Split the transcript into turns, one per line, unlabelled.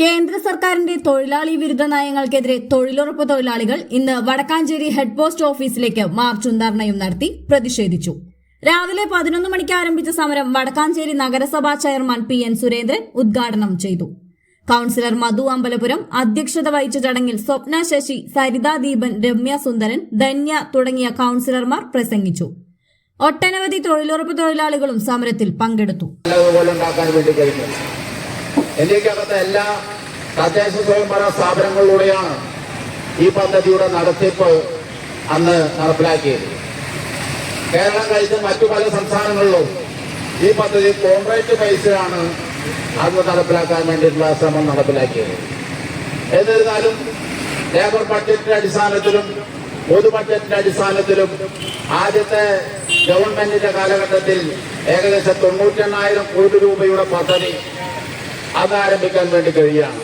കേന്ദ്ര സർക്കാരിന്റെ തൊഴിലാളി വിരുദ്ധ നയങ്ങൾക്കെതിരെ തൊഴിലുറപ്പ് തൊഴിലാളികൾ ഇന്ന് വടക്കാഞ്ചേരി ഹെഡ് പോസ്റ്റ് ഓഫീസിലേക്ക് മാർച്ചും ധർണയും നടത്തി പ്രതിഷേധിച്ചു. രാവിലെ പതിനൊന്ന് മണിക്ക് ആരംഭിച്ച സമരം വടക്കാഞ്ചേരി നഗരസഭാ ചെയർമാൻ പി എൻ സുരേന്ദ്രൻ ഉദ്ഘാടനം ചെയ്തു. കൌൺസിലർ മധു അമ്പലപുരം അധ്യക്ഷത വഹിച്ച ചടങ്ങിൽ സ്വപ്ന ശശി സരിത ദീപൻ രമ്യ സുന്ദരൻ ധന്യ തുടങ്ങിയ കൌൺസിലർമാർ പ്രസംഗിച്ചു. ഒട്ടനവധി തൊഴിലുറപ്പ് തൊഴിലാളികളും സമരത്തിൽ പങ്കെടുത്തു.
ഇന്ത്യക്കകത്തെ എല്ലാ തദ്ദേശ സ്വയംഭരണ സ്ഥാപനങ്ങളിലൂടെയാണ് ഈ പദ്ധതിയുടെ നടത്തിപ്പ് അന്ന് നടപ്പിലാക്കിയത്. കേരളം കഴിഞ്ഞ മറ്റു പല സംസ്ഥാനങ്ങളിലും ഈ പദ്ധതി കോൺട്രാക്ട് പൈസയാണ് അന്ന് നടപ്പിലാക്കാൻ വേണ്ടിയിട്ടുള്ള ശ്രമം നടപ്പിലാക്കിയത്. എന്നിരുന്നാലും ലേബർ ബഡ്ജറ്റിന്റെ അടിസ്ഥാനത്തിലും പൊതു ബഡ്ജറ്റിന്റെ അടിസ്ഥാനത്തിലും ആദ്യത്തെ ഗവൺമെന്റിന്റെ കാലഘട്ടത്തിൽ ഏകദേശം തൊണ്ണൂറ്റെണ്ണായിരം കോടി രൂപയുടെ പദ്ധതി അത് വേണ്ടി കഴിയുകയാണ്.